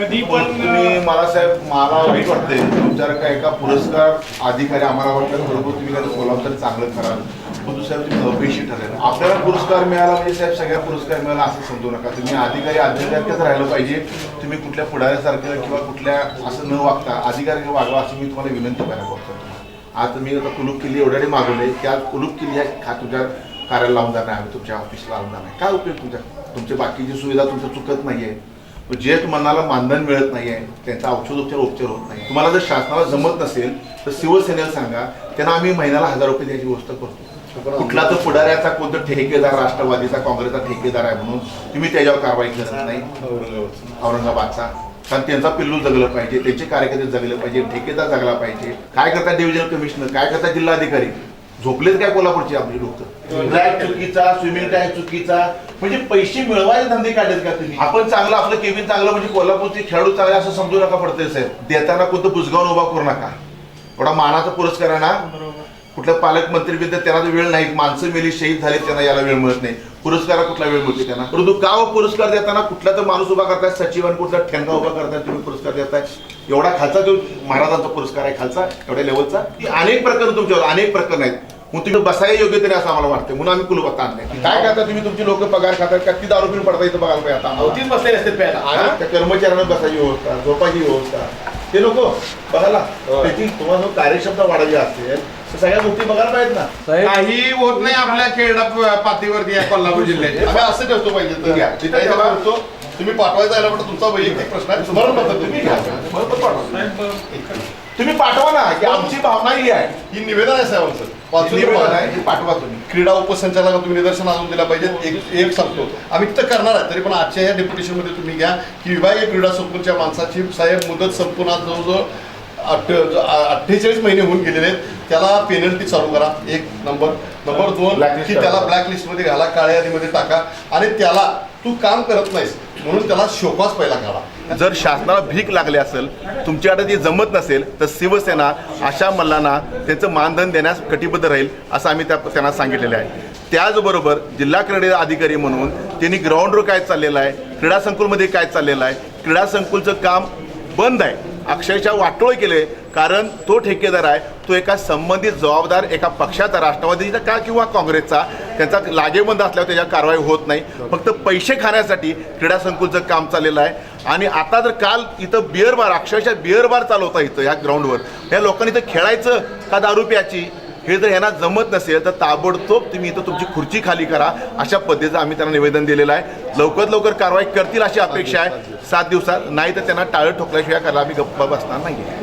कधी पण पण तुम्ही मला साहेब मला वाईट वाटते तुमच्या काय एका पुरस्कार अधिकारी आम्हाला वाटतं बरोबर तुम्ही काय कोल्हापूर चांगलं कराल. पण दुसऱ्या तुम्ही अपयशी ठरेल आपल्याला पुरस्कार मिळाला म्हणजे साहेब सगळ्या पुरस्कार मिळाला असं समजू नका. तुम्ही अधिकारी अधिकारीच राहिलं पाहिजे. तुम्ही कुठल्या पुढाऱ्यासारखं किंवा कुठल्या असं न वागता अधिकारी वागवा असं मी तुम्हाला विनंती करायला बघतो आज तुम्ही आता कुलूप किल्ली एवढ्याने मागवले. की आज कुलूप किल्ली खा तुमच्या कार्याला लावून जाणार आम्ही तुमच्या ऑफिसला लावून जाणार काय उपयोग तुमच्या तुमच्या बाकीची सुविधा तुमच्या चुकत नाहीये? जे मनाला मानधन मिळत नाहीये त्यांचा औषधोपचार उपचार होत नाही तुम्हाला जर शासनाला जमत नसेल तर शिवसेनेला सांगा त्यांना आम्ही महिन्याला हजार रुपये द्यायची व्यवस्था करतो. कुठला तर पुढाऱ्याचा कोणता ठेकेदार राष्ट्रवादीचा काँग्रेसचा ठेकेदार आहे म्हणून तुम्ही त्याच्यावर कारवाई करत नाही. औरंगाबादचा. कारण त्यांचा पिल्लू जगलं पाहिजे त्यांचे कार्यकर्ते जगले पाहिजे ठेकेदार जगला पाहिजे. काय करतात डिव्हिजनल कमिशनर काय करतात जिल्हाधिकारी? झोपलेत काय कोल्हापूरची आपली लोक? ट्रॅक चुकीचा स्विमिंग टँक चुकीचा म्हणजे पैसे मिळवायचे धंदे काढलेत का तुम्ही? आपण चांगलं आपलं केबिन चांगलं म्हणजे कोल्हापूरचे खेळाडू चांगले असं समजू नका पडतंय साहेब. देताना कोणतं बुजगावून उभा करू नका. थोडा मानाचा पुरस्कार आहे ना कुठल्या पालकमंत्री विद्या त्यांना वेळ नाही. माणसं मेली शहीद झाली त्यांना याला वेळ मिळत नाही. पुरस्कारा कुठला वेळ मिळते त्यांना? परंतु हो पुरस्कार देताना कुठला तर माणूस उभा करताय सचिवान कुठला ठेंगा उभा करताय तुम्ही पुरस्कार देताय. एवढा खालचा जो महाराजांचा पुरस्कार आहे खालचा एवढ्या लेवलचा ती अनेक प्रकरण तुमच्यावर अनेक प्रकरण आहेत. मग तुम्ही बसायला योग्य तरी असं आम्हाला वाटतं म्हणून आम्ही कुलू बघता आणले काय करता तुम्ही? तुमची लोक पगार खातात का? ती दारू पिऊन पडता इथं बघायला पाहिजे आता बसलेले असते कर्मचाऱ्यांना बसायची व्यवस्था झोपायची व्यवस्था. ते नको बघायला. त्याची तुम्हाला कार्यक्षमता वाढावी असेल तर सगळ्या गोष्टी बघायला पाहिजेत ना. काही होत नाही आपल्या खेळडा प- पातळीवरती या कोल्हापूर जिल्ह्याचे आम्ही असं ठेवतो पाहिजे. तुम्ही पाठवायचा आहे. ना पण तुमचा वैयक्तिक प्रश्न आहे. बरोबर तुम्ही घ्या. बरोबर. पाठवा. तुम्ही पाठवा ना की आमची भावना ही आहे. ही निवेदन आहे साहेबांचं पाठवा तुम्ही. क्रीडा उपसंचालक तुम्ही निदर्शन आणून दिला पाहिजे. एक एक सांगतो. आम्ही तिथं करणार आहे तरी पण आजच्या या डेप्युटेशनमध्ये तुम्ही घ्या की विभागीय क्रीडा संकुलच्या माणसाची साहेब मुदत संपून आज जवळजवळ अठ्ठेचाळीस महिने होऊन गेलेले आहेत. त्याला पेनल्टी चालू करा. एक नंबर. नंबर दोन की. त्याला ब्लॅक लिस्टमध्ये घाला काळ्या यादीमध्ये टाका. आणि त्याला तू काम करत नाहीस म्हणून त्याला शोकास पहिला काढा. जर शासनाला भीक लागली असेल तुमच्याकडे ती जमत नसेल तर शिवसेना अशा मल्लांना त्यांचं मानधन देण्यास कटिबद्ध राहील असं आम्ही त्या त्यांना सांगितलेलं आहे. त्याचबरोबर जिल्हा क्रीडा अधिकारी म्हणून त्यांनी ग्राउंडवर काय चाललेलं आहे क्रीडा संकुलमध्ये काय चाललेलं आहे क्रीडा संकुलचं काम बंद आहे. अक्षरशः वाटोळ केले कारण तो ठेकेदार आहे तो एका संबंधित जबाबदार एका पक्षाचा राष्ट्रवादीचा का किंवा काँग्रेसचा त्यांचा लागेबंद असल्यावर त्याच्या कारवाई होत नाही. फक्त पैसे खाण्यासाठी क्रीडा संकुलचं काम चाललेलं आहे. आणि आता जर काल इथं बिअर बार अक्षरशः बिअर बार चालवता इथं या ग्राउंडवर. या लोकांनी इथं खेळायचं का दारू प्याची हे जर यांना जमत नसेल तर ताबडतोब तुम्ही इथं तुमची खुर्ची खाली करा. अशा पद्धतीचं आम्ही त्यांना निवेदन दिलेलं आहे. लवकरात लवकर कारवाई करतील अशी अपेक्षा आहे. सात दिवसात. नाही तर त्यांना टाळं ठोकल्याशिवाय करायला आम्ही गप्पा बसणार नाही